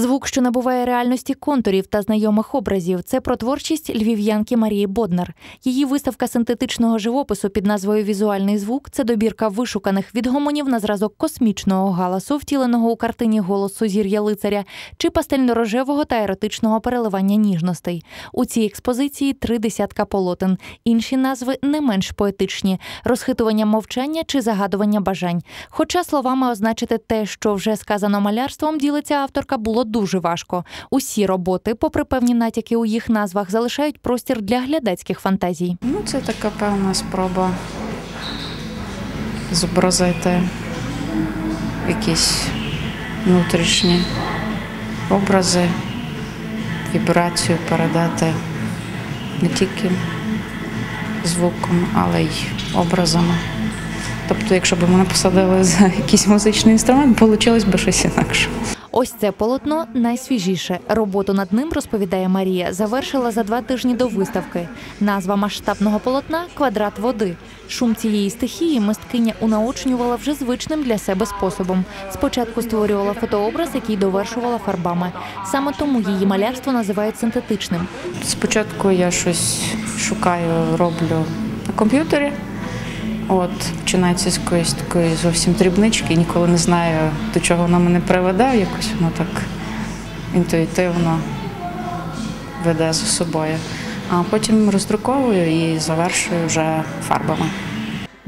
Звук, що набуває реальності контурів та знайомих образів, це про творчість львів'янки Марії Боднар. Її виставка синтетичного живопису під назвою Візуальний звук це добірка вишуканих відгомонів на зразок космічного галасу, втіленого у картині голос сузір'я лицаря, чи пастельно-рожевого та еротичного переливання ніжностей. У цій експозиції три десятка полотен. Інші назви не менш поетичні: розхитування мовчання чи загадування бажань. Хоча словами означити те, що вже сказано малярством, ділиться авторка, було дуже важко. Усі роботи, попри певні натяки у їх назвах, залишають простір для глядацьких фантазій. Ну, це така певна спроба зобразити якісь внутрішні образи, вібрацію передати не тільки звуком, але й образами. Тобто, якщо б мене посадили за якийсь музичний інструмент, вийшло б щось інакше. Ось це полотно найсвіжіше. Роботу над ним, розповідає Марія, завершила за два тижні до виставки. Назва масштабного полотна квадрат води. Шум цієї стихії мисткиня унаочнювала вже звичним для себе способом. Спочатку створювала фотообраз, який довершувала фарбами. Саме тому її малярство називають синтетичним. Спочатку я щось шукаю, роблю на комп'ютері. От, починається з якоїсь такої зовсім дрібнички, ніколи не знаю, до чого воно мене приведе, якось воно так інтуїтивно веде за собою. А потім роздруковую і завершую вже фарбами.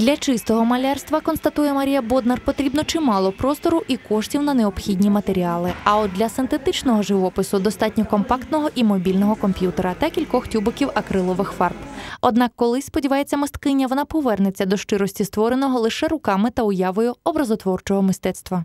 Для чистого малярства, констатує Марія Боднар, потрібно чимало простору і коштів на необхідні матеріали. А от для синтетичного живопису достатньо компактного і мобільного комп'ютера та кількох тюбиків акрилових фарб. Однак, колись сподівається мисткиня, вона повернеться до щирості створеного лише руками та уявою образотворчого мистецтва.